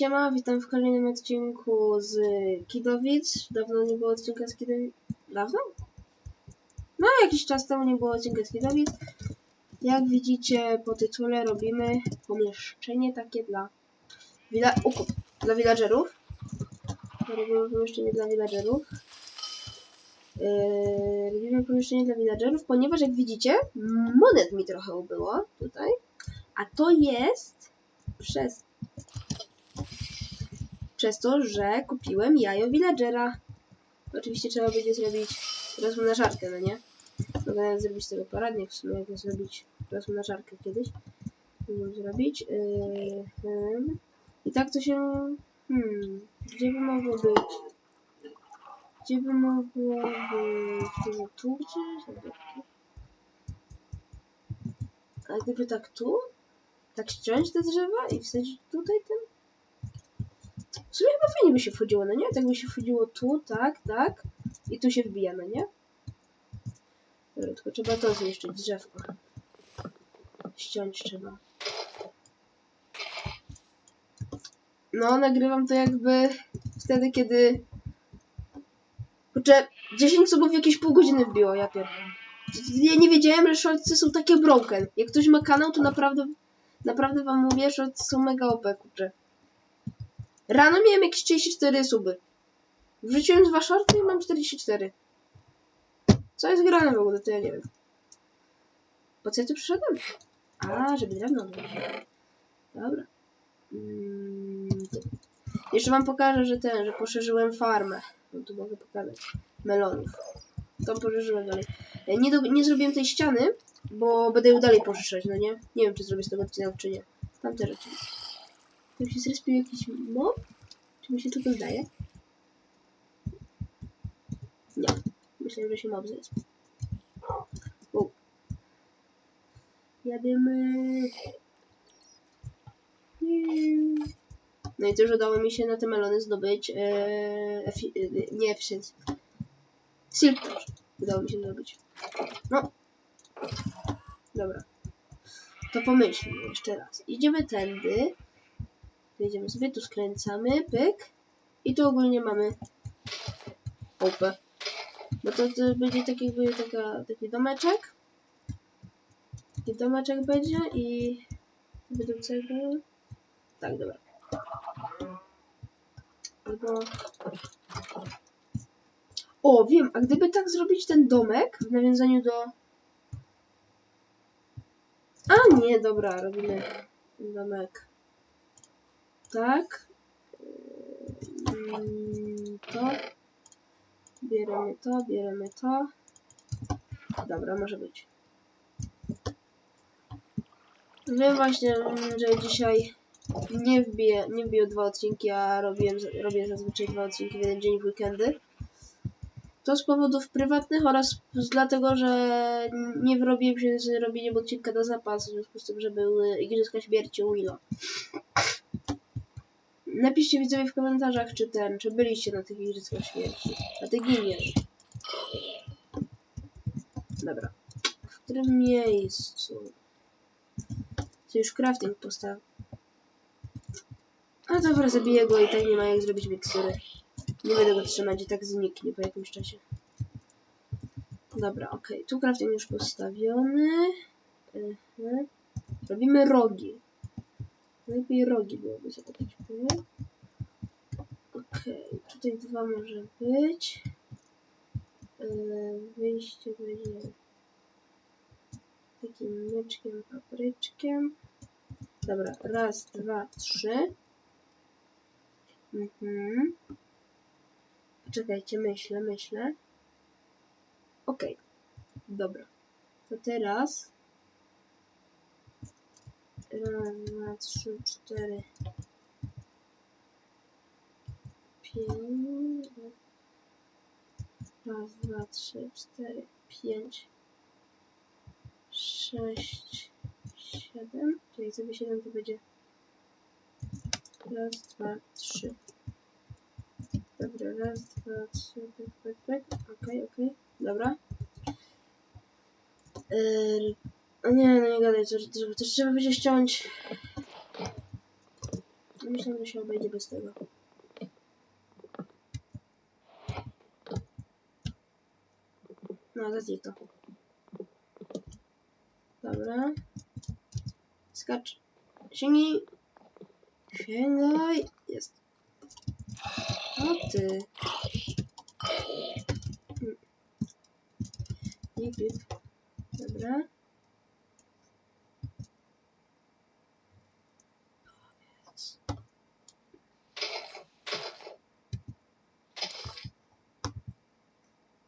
Siema, witam w kolejnym odcinku z Kidowic. Dawno nie było odcinka z Kidowic. Dawno? No, jakiś czas temu nie było odcinka z Kidowic. Jak widzicie po tytule robimy pomieszczenie takie dla wila... Uku, dla villagerów. Robimy pomieszczenie dla villagerów. Yy, robimy pomieszczenie dla villagerów, ponieważ jak widzicie, monet mi trochę ubyło tutaj. A to jest przez przez to, że kupiłem jajo villagera. Oczywiście trzeba będzie zrobić rozmnażarkę, no nie? Mogę nawet zrobić tego poradnik w sumie, jak zrobić rozmnażarkę kiedyś. Mogę zrobić. Yy, hmm. I tak to się... Hmm, gdzie by mogło być? Gdzie by mogło być? Może tu gdzieś? A gdyby tak tu? Tak ściąć te drzewa i wsadzić tutaj ten? W sumie chyba fajnie by się wchodziło, no nie? Tak by się wchodziło tu, tak, tak. I tu się wbija, no nie? Dobra, tylko trzeba to zniszczyć, drzewko. Ściąć trzeba. No, nagrywam to jakby wtedy, kiedy... Kurczę, 10 subów jakieś pół godziny wbiło, ja pierdolę. Ja nie wiedziałem, że shortsy są takie broken. Jak ktoś ma kanał, to naprawdę, naprawdę wam mówię, że są mega OP, kurczę. Rano miałem jakieś 34 suby. Wrzuciłem dwa shorty i mam 44. Co jest grane w ogóle, to ja nie wiem. Po co ja tu przyszedłem? A, żeby drewno odłożyć. Dobra. Mm, Jeszcze wam pokażę, że ten, że poszerzyłem farmę. No tu mogę pokazać. Melonów. Tam poszerzyłem dalej. E, Nie, do, nie zrobiłem tej ściany, bo będę ją dalej poszerzać, no nie? Nie wiem, czy zrobię z tego odcinek, czy nie. Tamte rzeczy. Tu się zrespił jakiś mob? Czy mi się to wydaje? Nie. Myślałem, że się mob zrespił. Wow. Jadymy. No i też udało mi się na te melony zdobyć ee, efi, e, nie efficiency. Silk Touch. Udało mi się zdobyć. No. Dobra. To pomyślmy jeszcze raz. Idziemy tędy. Wejdziemy sobie, tu skręcamy, pyk. I tu ogólnie mamy opę. Bo to, to będzie tak jakby taka, taki domeczek. Taki domeczek będzie i będą cegły. Tak, dobra. Albo... O, wiem, a gdyby tak zrobić ten domek w nawiązaniu do... A nie, dobra, robimy domek tak. Mm, To. Bierzemy to, bierzemy to. Dobra, może być. Wiem właśnie, że dzisiaj nie wbiję, nie wbiję dwa odcinki, a robiłem, robię zazwyczaj dwa odcinki w jeden dzień w weekendy. To z powodów prywatnych oraz dlatego, że nie wyrobiłem się z robieniem odcinka na zapas, w związku z tym, że były Igrzyska Śmierci u Willow. Napiszcie widzowie w komentarzach, czy ten, czy byliście na tych Igrzyskach Śmierci. A ty giniesz. Dobra. W którym miejscu? Co już crafting postaw. A dobra, zabiję go i tak nie ma jak zrobić mikstury. Nie będę go trzymać i tak zniknie po jakimś czasie. Dobra, okej. Tu crafting już postawiony. Robimy rogi. Lepiej rogi byłoby zakopać. nie? Okej, tutaj dwa może być. Yy, wyjście będzie takim myczkiem, papryczkiem. Dobra, raz, dwa, trzy. Mhm. Poczekajcie, myślę, myślę. Okej, dobra. To teraz Dwa, trzy, cztery, pięć. Raz, dwa, trzy, cztery, pięć, sześć, siedem. Czyli sobie siedem to będzie. Raz, dwa, trzy. Dobra, raz, dwa, trzy, pyk, pyk, pyk. Okej, okej, dobra. Yy, nie, no nie gadaj, to, to, to trzeba będzie ściąć. Myślę, że się obejdzie bez tego. No, zetnij to. Dobra. Skacz. Sięgnij. Sięgaj. Jest. O ty. Mm. Pip, pip. Dobra.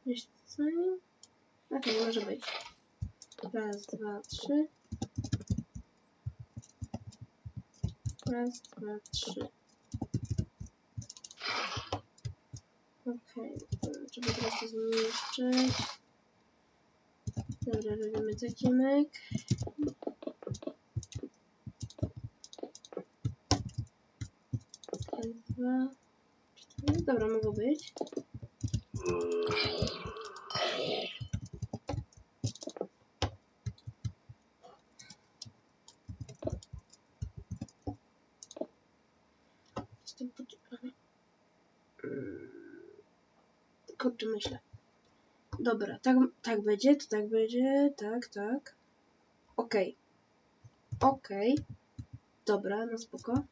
Wiesz co? Okej, może być. Raz, dwa, trzy. Raz, dwa, trzy. Okej, okay. trzeba teraz to zniszczyć. Dobra, robimy taki myk. Dwa, cztery. Dobra, mogło być. Jestem podzielony. Kurczę, myślę. Dobra, tak, tak będzie, to tak będzie, tak, tak. Okej. Okej. Dobra, no spoko.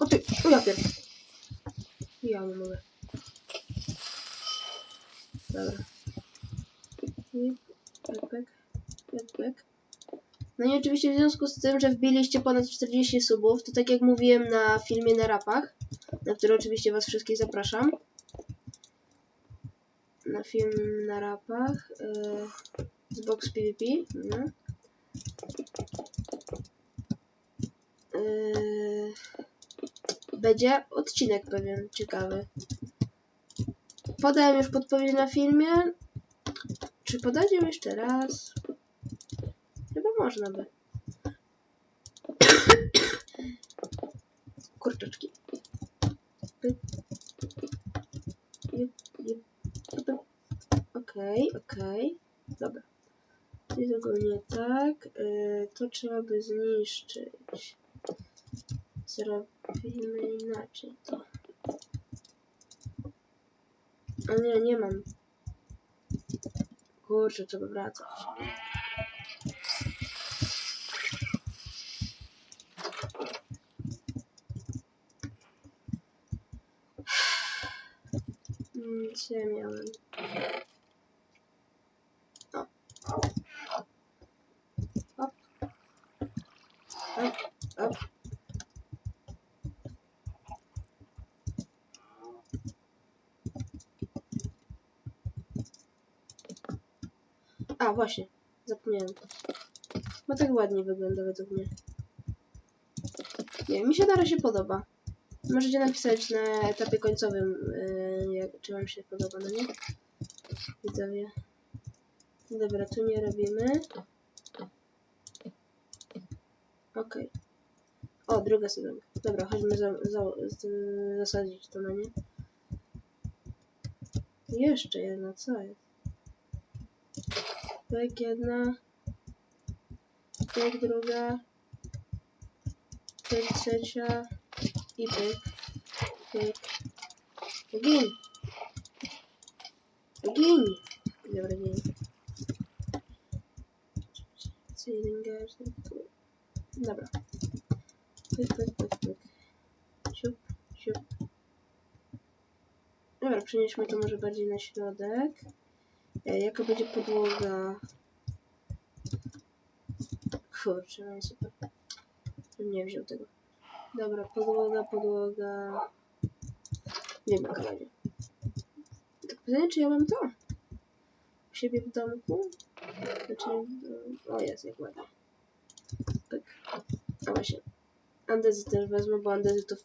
O ty, o ja pier... Ja nie mogę. Dobra. Backpack, backpack. No i oczywiście w związku z tym, że wbiliście ponad 40 subów, to tak jak mówiłem na filmie na rapach, na który oczywiście was wszystkich zapraszam. Na film na rapach yy, z Box PvP. Yy, będzie odcinek pewien ciekawy. Podałem już podpowiedź na filmie. Czy podać ją jeszcze raz? Chyba można by. Kurczaczki. Jep, pyk. Okej, okej. Dobra. Jest ogólnie tak. Yy, to trzeba by zniszczyć. Zrobimy inaczej to. A nie, nie mam. Kurczę, trzeba wracać. Mm, ja miałem? O. Hop. Hop, hop. A, Zapomniałem. Bo tak ładnie wygląda według mnie. Nie, mi się na razie podoba. Możecie napisać na etapie końcowym, yy, jak, czy wam się podoba, no nie? Widzowie. Dobra, tu nie robimy. Okej. O, druga syrenka. Dobra, chodźmy za, za, zasadzić to na nie. Jeszcze jedna, co jest? Tak, jedna. Tak, druga. Tak, trzecia. I pyk. Pyk. Gin! Gin! Dobra, gin. Dobra. Pyk, pyk, pyk, pyk. Siup, siup. Dobra, przenieśmy to może bardziej na środek. E, jaka będzie podłoga? Kurczę, no super. Nie wziął tego. Dobra, podłoga, podłoga. Nie ma będzie. Tak pytanie, czy ja mam to? U siebie w domku? Znaczy, o jest, jak ładnie. Pyk. A właśnie. Andezy też wezmę, bo andezy to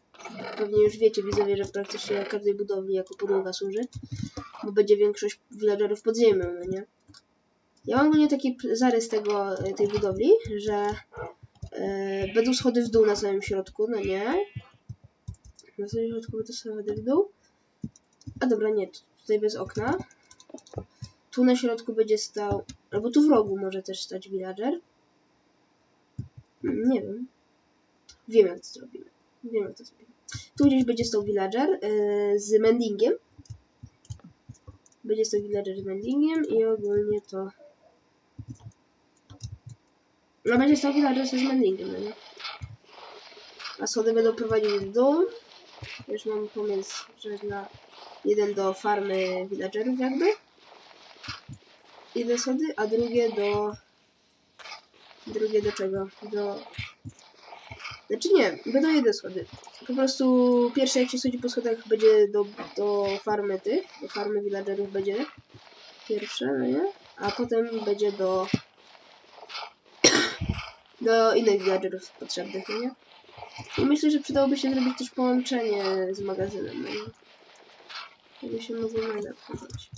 pewnie już wiecie, widzowie, że praktycznie każdej budowli jako podłoga służy. Bo będzie większość villagerów pod ziemią, no nie? Ja mam ogólnie taki zarys tego, tej budowli, że e, będą schody w dół na samym środku, no nie? Na samym środku będą schody w dół. A dobra, nie, tu- tutaj bez okna. Tu na środku będzie stał, albo tu w rogu może też stać villager. Mm, Nie wiem. Wiem jak to zrobimy. Wiem jak to zrobimy. Tu gdzieś będzie stał villager yy, z mendingiem. Będzie stał villager z mendingiem i ogólnie to... No będzie stał villager z mendingiem, no nie? A schody będą prowadzić w dół. Już mam pomysł, że dla jeden do farmy villagerów jakby. Jedne schody, a drugie do... Drugie do czego? Do... Znaczy nie, będą jedne schody. Po prostu pierwsze jak się schodzi po schodach będzie do, do farmy tych, do farmy villagerów będzie pierwsze, no nie? A potem będzie do do innych villagerów potrzebnych, no nie? I myślę, że przydałoby się zrobić też połączenie z magazynem, no nie? Żeby się mogło wchodzić.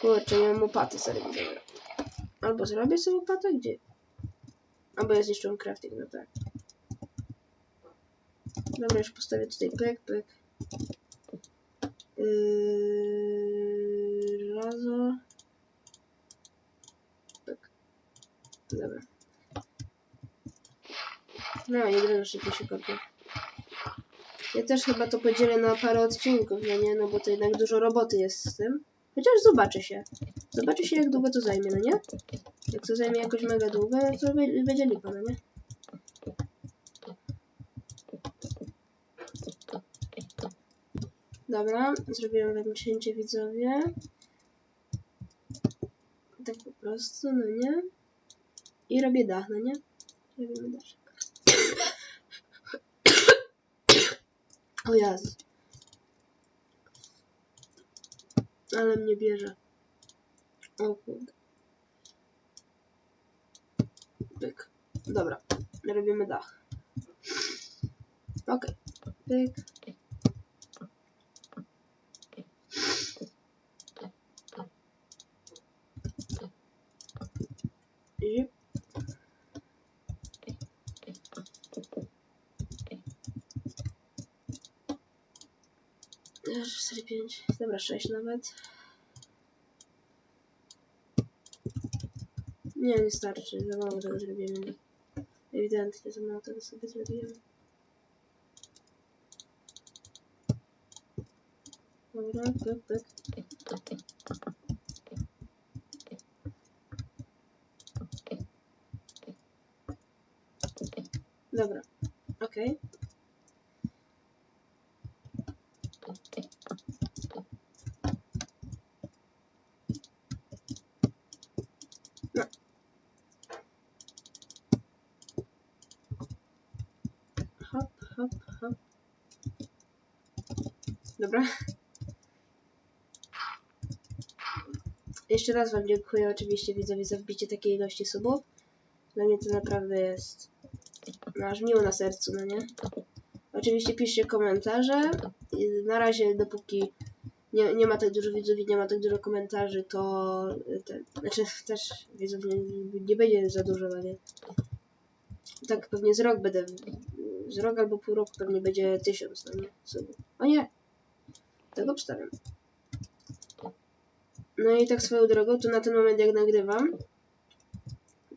Kurczę, nie mam łopaty serwisowe. Albo zrobię sobie łopatę, gdzie? Albo ja zniszczyłem crafting, no tak. Dobra, już postawię tutaj pyk, pyk. Yy, razo. Pyk. Dobra. No, dręczę szybko się kopie. Ja też chyba to podzielę na parę odcinków, no nie? No bo to jednak dużo roboty jest z tym. Chociaż zobaczę się. Zobaczę się, jak długo to zajmie, no nie? Jak to zajmie jakoś mega długo, no to będzie lipa, no nie? Dobra, zrobiłem wygłośnięcie widzowie. Tak po prostu, no nie? I robię dach, no nie? Robimy daszek. O Jezu. Ale mnie bierze. O kurde. Pyk. Dobra. Robimy dach. Okej. Pyk Aż 4, 5, dobra, 6 nawet. Nie, nie starczy, za mało tego zrobimy. Ewidentnie za mało tego sobie zrobiłem. Dobra, pyk, pyk. Dobra, okej. No. Hop, hop. Dobra. Jeszcze raz Wam dziękuję oczywiście widzowie za wbicie takiej ilości subów. Dla mnie to naprawdę jest no, aż miło na sercu, no nie? Oczywiście piszcie komentarze. Na razie dopóki nie, nie ma tak dużo widzów i nie ma tak dużo komentarzy, to ten, znaczy też widzów nie, nie będzie za dużo, no nie? Tak pewnie z rok będę, z rok albo pół roku pewnie będzie tysiąc, no nie? Subów. O nie! Tego obstawiam. No i tak swoją drogą, to na ten moment jak nagrywam,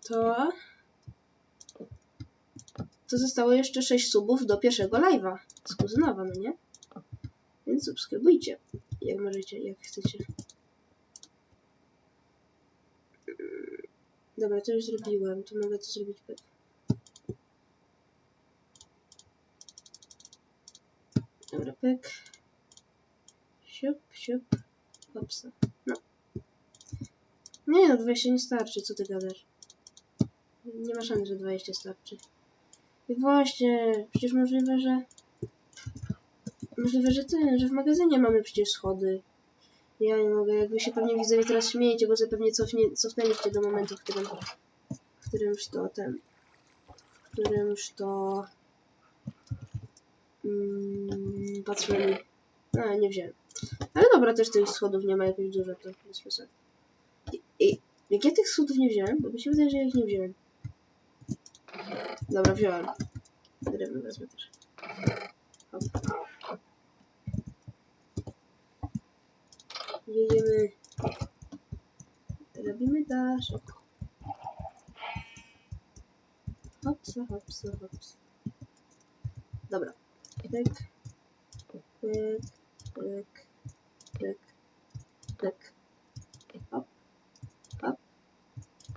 to to zostało jeszcze 6 subów do pierwszego live'a z kuzynowa, no nie? Więc subskrybujcie, jak możecie, jak chcecie. Dobra, to już zrobiłem, to mogę to zrobić pyk. Dobra, pyk. Siup, siup. Hopsa. No. Nie no, 20 nie starczy, co ty gadasz? Nie ma szans, że 20 starczy. I właśnie, przecież możliwe, że... Możliwe, że ty, że w magazynie mamy przecież schody. Ja nie mogę, jakby się pewnie widzowie teraz śmiejecie, bo zapewnie cofnie, cofnęliście do momentu, w którym... W którymś to ten... W którymś to... Mm, patrzyłem... A, nie wziąłem. Ale dobra, też tych schodów nie ma jakoś dużo, to bez przesady. I, jak ja tych schodów nie wziąłem, bo mi się wydaje, że ja ich nie wziąłem. Dobra, wziąłem. Drewno wezmę też. Hop. Jedziemy. Robimy daszek. Hopsa, hopsa, hopsa. Dobra. Pyk. Pyk. Pyk. Pyk. Pyk. Hop. Hop.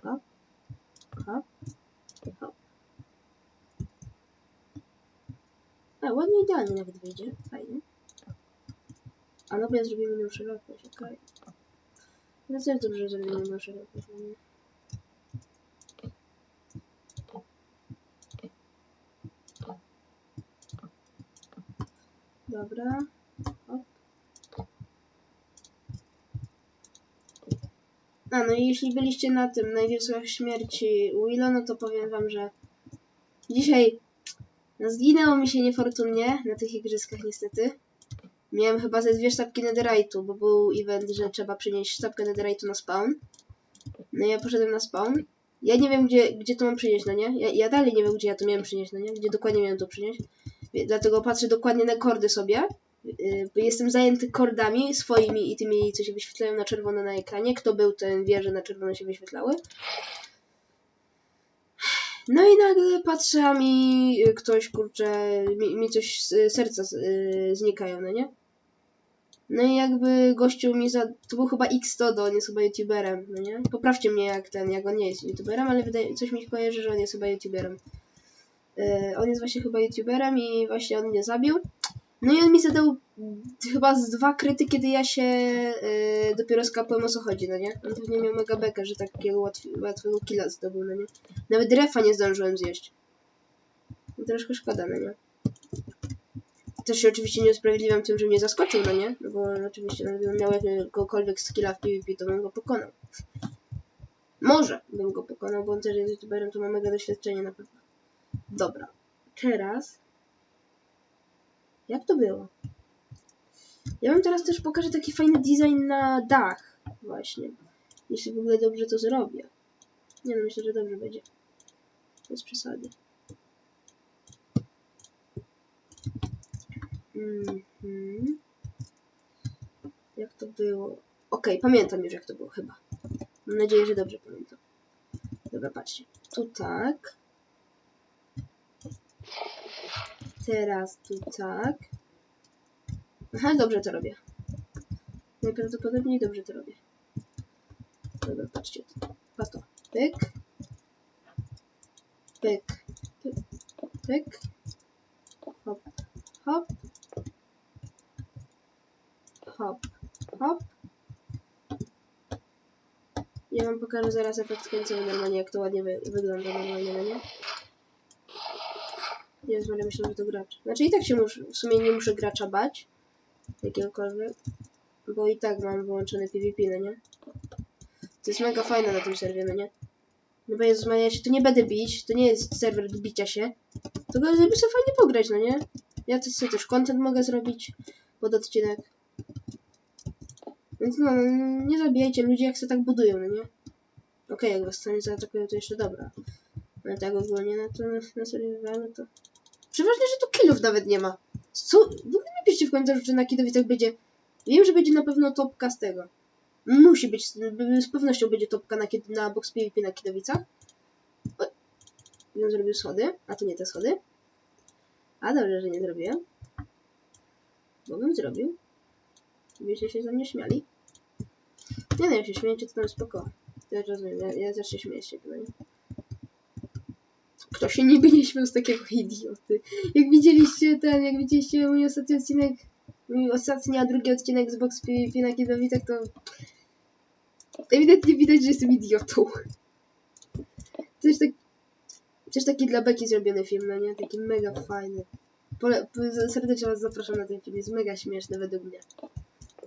Hop. Hop. Hop. A, ładnie idealnie nawet wyjdzie. Fajnie. A no ja zrobimy inną szerokość, okej. No to jest dobrze, zrobimy inną szerokość. no nie? Dobra. Hop. A, no i jeśli byliście na tym, na Śmierci Willa, no to powiem wam, że dzisiaj zginęło mi się niefortunnie na tych igrzyskach niestety. Miałem chyba ze dwie sztabki netherite'u, bo był event, że trzeba przynieść sztabkę netherite'u na spawn. No i ja poszedłem na spawn. Ja nie wiem, gdzie, gdzie to mam przynieść, no nie? Ja, ja dalej nie wiem, gdzie ja to miałem przynieść, no nie? Gdzie dokładnie miałem to przynieść. Dlatego patrzę dokładnie na kordy sobie. Bo jestem zajęty kordami swoimi i tymi, co się wyświetlają na czerwono na ekranie. Kto był, ten wie, że na czerwono się wyświetlały. No i nagle patrzę, a mi y, ktoś, kurczę, mi, mi coś z y, serca z- y, znikają, no nie? No i jakby gościu mi za... To był chyba X-Todo, on jest chyba youtuberem, no nie? Poprawcie mnie jak ten, jak on nie jest youtuberem, ale wydaje, coś mi kojarzy, że on jest chyba youtuberem. Y, on jest właśnie chyba youtuberem i właśnie on mnie zabił. No i on mi zadał chyba z dwa kryty, kiedy ja się y, dopiero skapłem o co chodzi, no nie? On pewnie miał mega bekę, że takiego łatwi, łatwego killa zdobył, no nie? Nawet refa nie zdążyłem zjeść. No troszkę szkoda, no nie? Też się oczywiście nie usprawiedliwiam tym, że mnie zaskoczył, no nie? No bo oczywiście, no, gdybym miał jakiegokolwiek skilla w PvP, to bym go pokonał. Może bym go pokonał, bo on też jest youtuberem, to ma mega doświadczenie na pewno. Dobra. Teraz... Jak to było? Ja wam teraz też pokażę taki fajny design na dach. Właśnie. Jeśli w ogóle dobrze to zrobię. Nie no, myślę, że dobrze będzie. Bez przesady. Mhm. Jak to było? Okej, pamiętam już jak to było chyba. Mam nadzieję, że dobrze pamiętam. Dobra, patrzcie. Tu tak. Teraz tu tak. Aha, dobrze to robię. Najprawdopodobniej dobrze to robię. Dobra, patrzcie. Pato. Pyk. Pyk. Pyk. Pyk. Hop. Hop. Hop. Hop. Ja wam pokażę zaraz efekt końcowy normalnie, jak to ładnie wy wygląda normalnie, no nie? Jezu, ale myślę, że to gracz. Znaczy i tak się mus w sumie nie muszę gracza bać. Jakiegokolwiek. Bo i tak mam wyłączony PvP, no nie? To jest mega fajne na tym serwie, no nie? No bo Jezus Maria, ja się tu nie będę bić, to nie jest serwer do bicia się. Tylko żeby sobie fajnie pograć, no nie? Ja też sobie też content mogę zrobić pod odcinek. Więc no, nie zabijajcie ludzi, jak się tak budują, no nie? Okej, jak was sami zaatakują, to jeszcze dobra. Ale tak ogólnie, no to na, na survivalu to... Przeważnie, że tu killów nawet nie ma. Co? W ogóle napiszcie w komentarzu, czy na Kidowicach będzie... Wiem, że będzie na pewno topka z tego. Musi być, z pewnością będzie topka na, na box PvP na Kidowicach. O, ja zrobił schody, a to nie te schody. A dobrze, że nie zrobiłem. Bo bym zrobił. Byście się ze mnie śmiali. Nie no, jak się śmiejecie, to tam spoko. Ja rozumiem, ja, ja też się śmieję? Kto się nie śmiał z takiego idioty? Jak widzieliście ten, jak widzieliście mój ostatni odcinek, mój ostatni, a drugi odcinek z Box PvP na Kidowicach, to ewidentnie widać, że jestem idiotą. Też tak, też taki dla Beki zrobiony film, no nie? Taki mega fajny. Pole, po- serdecznie was zapraszam na ten film, jest mega śmieszny według mnie.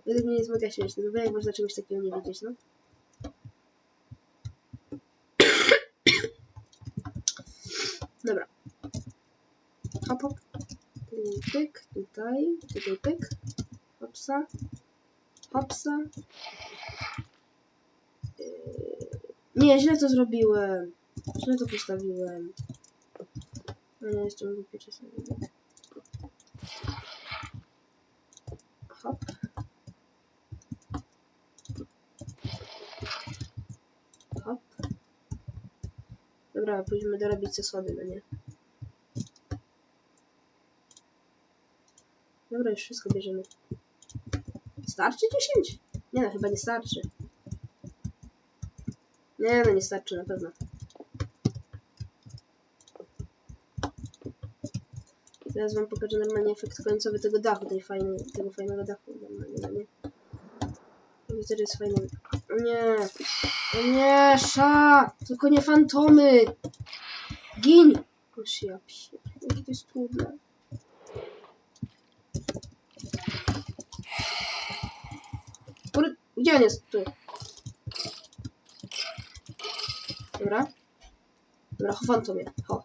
Według mnie jest mega śmieszny, no bo jak można czegoś takiego nie wiedzieć, no? Dobra. Hop, hop. Tu Pyk, tutaj, tutaj pyk. Hopsa. Hopsa. Yy, Nie, źle to zrobiłem. Źle to postawiłem. No nie, jeszcze mogę czasami. Hop. Dobra, pójdźmy dorobić schody, no nie? Dobra, już wszystko bierzemy. Starczy 10? Nie no, chyba nie starczy. Nie no, nie starczy na pewno. Teraz wam pokażę normalnie efekt końcowy tego dachu, tej fajnej, tego fajnego dachu. Normalnie, no nie? Widzę, że jest fajny. Nie! Nie! Sza! Tylko nie fantomy! Gin! Oż ja psie. Jakie to jest trudne. Gdzie on jest? Tu. Dobra. Dobra, ho fantomie. Ho.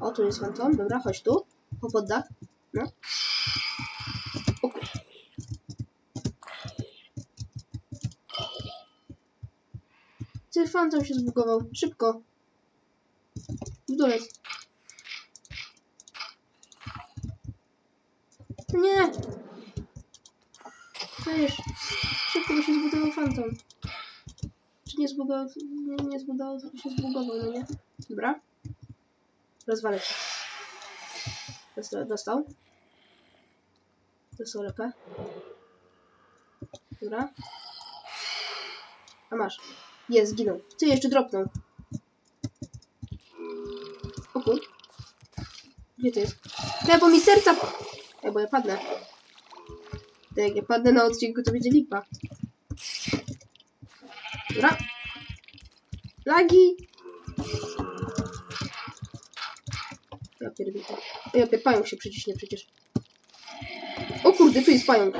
O, tu jest fantom. Dobra, chodź tu. Ho pod. Fantom się zbugował. Szybko. Dole. Nie! Wiesz, szybko by się zbudował fantom. Czy nie zbugował? Nie, nie zbudował, się zbugował, no nie? Dobra. Rozwalę. Dostał. Dostał. Dostał lepę. Dobra. A masz. Jest, zginął. Ty jeszcze dropnął. O kur... Gdzie to jest? Nie, bo mi serca... Ej, bo ja padnę. Jak ja padnę na odcinku, to będzie lipa. Dobra. Lagi! Ja pierdolę. Ja pier... Pająk się przyciśnie przecież. O kurde, tu jest pająk.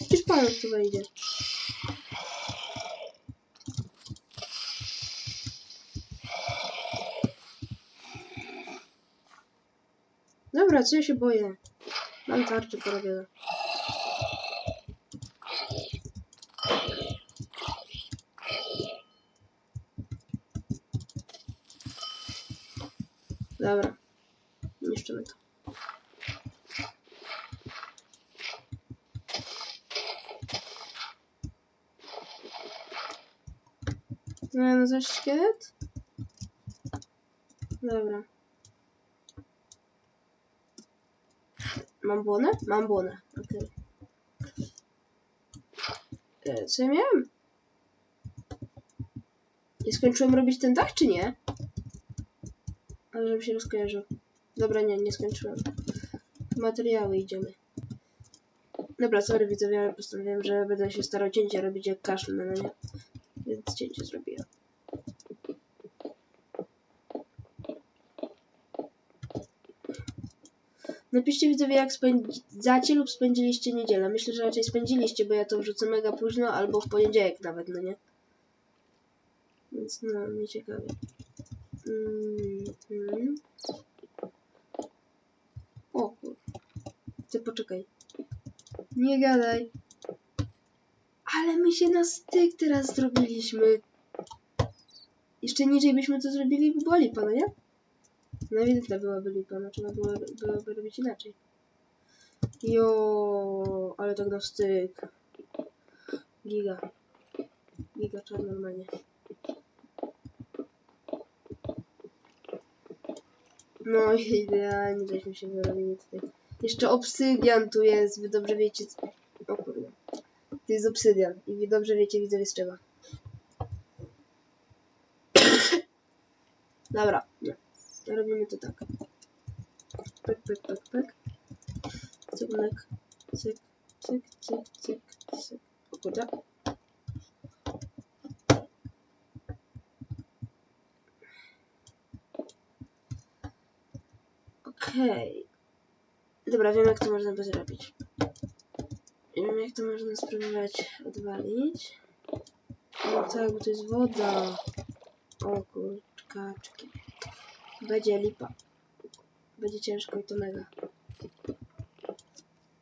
Przecież pająk tu wejdzie. Dobra, co ja się boję? Mam tarczę porobione. Dobra. Niszczymy to. No, no zaś? Dobra. Mam błonę? Mam błonę. Okej. E, Co ja miałem? Nie skończyłem robić ten dach, czy nie? Ale żeby się rozkojarzył. Dobra, nie, nie skończyłem. Materiały idziemy. Dobra, sorry widzowie, postanowiłem, że będę się starał cięcie robić jak kaszle, no nie? Więc cięcie zrobiłem. Napiszcie widzowie, jak spędzacie lub spędziliście niedzielę. Myślę, że raczej spędziliście, bo ja to wrzucę mega późno, albo w poniedziałek nawet, no nie? Więc no, mnie ciekawi. Mm, mm. O kur... Ty poczekaj. Nie gadaj. Ale my się na styk teraz zrobiliśmy. Jeszcze niżej byśmy to zrobili, była lipa, no ewidentna byłaby lipa, no trzeba było, byłoby robić inaczej. Jo, ale tak na styk. Giga. Giga czar normalnie. No idealnie żeśmy się wyrobili tutaj. Jeszcze obsydian tu jest, wy dobrze wiecie. c- O kurde. To jest obsydian i wy dobrze wiecie, widzowie z czego. Dobra. Robimy to tak. Pek, pek, pek, pek. Cyk, cyk, cyk, cyk, cyk, cyk. O. Okej. Dobra, wiem jak to można by zrobić. Wiem jak to można spróbować odwalić. No tak, bo to jest woda. O kurczkaczki. Będzie lipa. Będzie ciężko i to mega.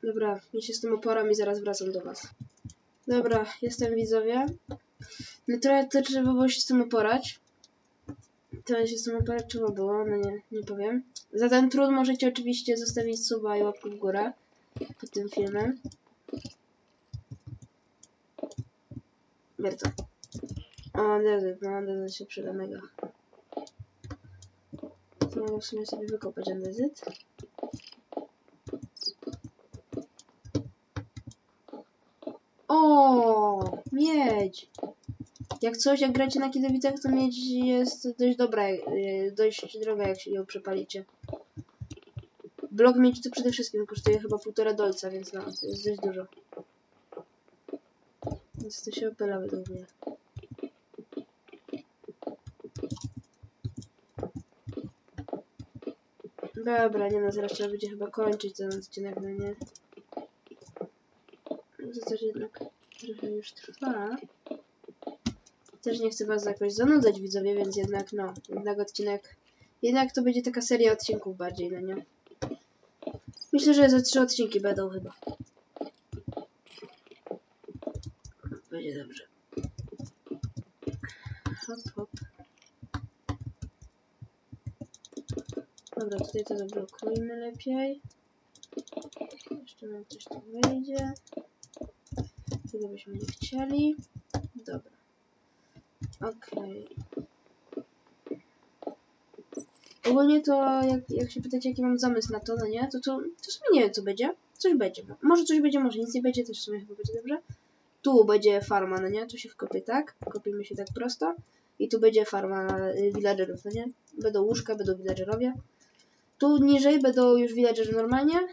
Dobra, mi się z tym oporam i zaraz wracam do was. Dobra, jestem widzowie. No trochę to trzeba było się z tym oporać. Trochę się z tym oporać trzeba było, no nie, nie powiem. Za ten trud możecie oczywiście zostawić suba i łapkę w górę pod tym filmem. Bardzo. O, dezy, no dezy się przyda mega. Mogę w sumie sobie wykopać andezyt. O, miedź! Jak coś, jak gracie na kidowicach, to miedź jest dość dobra, y, dość droga, jak się ją przepalicie. Blok miedzi to przede wszystkim kosztuje chyba półtora dolca, więc no, to jest dość dużo. Więc to się opyla według mnie. Dobra, nie no, zaraz trzeba będzie chyba kończyć ten odcinek, no nie? No To też jednak trochę już trwa. Też nie chcę was jakoś zanudzać widzowie, więc jednak no, jednak odcinek... Jednak to będzie taka seria odcinków bardziej, no nie? Myślę, że ze trzy odcinki będą chyba. Będzie dobrze. Hop, hop. Dobra, tutaj to zablokujmy lepiej. Jeszcze nam coś tu wejdzie. Tego byśmy nie chcieli. Dobra. Okej. Ogólnie to, jak, jak się pytacie, jaki mam zamysł na to, no nie, to, to, to w sumie nie wiem, co będzie. Coś będzie. Może coś będzie, może nic nie będzie, też w sumie chyba będzie dobrze. Tu będzie farma, no nie? Tu się wkopie tak. Kopimy się tak prosto. I tu będzie farma y, villagerów, no nie? Będą łóżka, będą villagerowie. Tu niżej będą już villagerzy normalnie.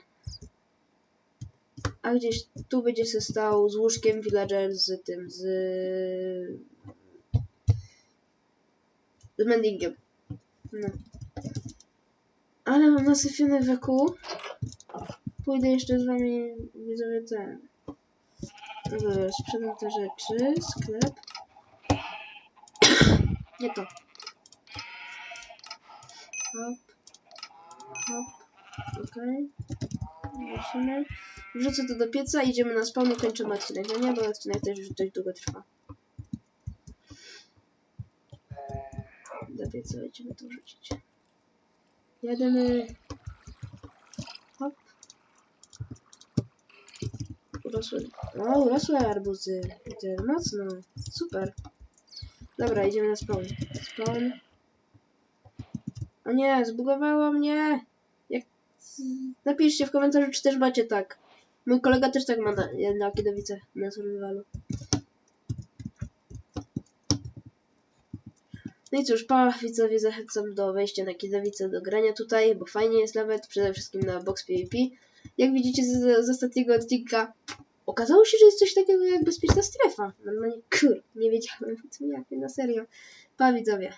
A gdzieś tu będzie się stał z łóżkiem villager z tym, z... Z mendingiem. No. Ale mam nasyfione weku. Pójdę jeszcze z wami, widzowie, ten. Dobra, sprzedam te rzeczy, sklep. Nie to. Hop. Hop. Okej. Musimy. Wrzucę to do pieca, idziemy na spawn i kończymy odcinek. No nie, bo odcinek też już dość długo trwa. Do pieca idziemy to wrzucić. Jedziemy. Hop. Urosły. O, urosły arbuzy. Widzę, mocno. Super. Dobra, idziemy na spawn. Spawn. O nie, zbugowało mnie. Napiszcie w komentarzu, czy też macie tak. Mój kolega też tak ma na, na na survivalu. No i cóż, pa, widzowie, zachęcam do wejścia na Kidowice, do grania tutaj, bo fajnie jest nawet, przede wszystkim na Box PvP. Jak widzicie z, z ostatniego odcinka, okazało się, że jest coś takiego jak bezpieczna strefa. Normalnie, kur, nie wiedziałem, co jak, na serio. Pa, widzowie.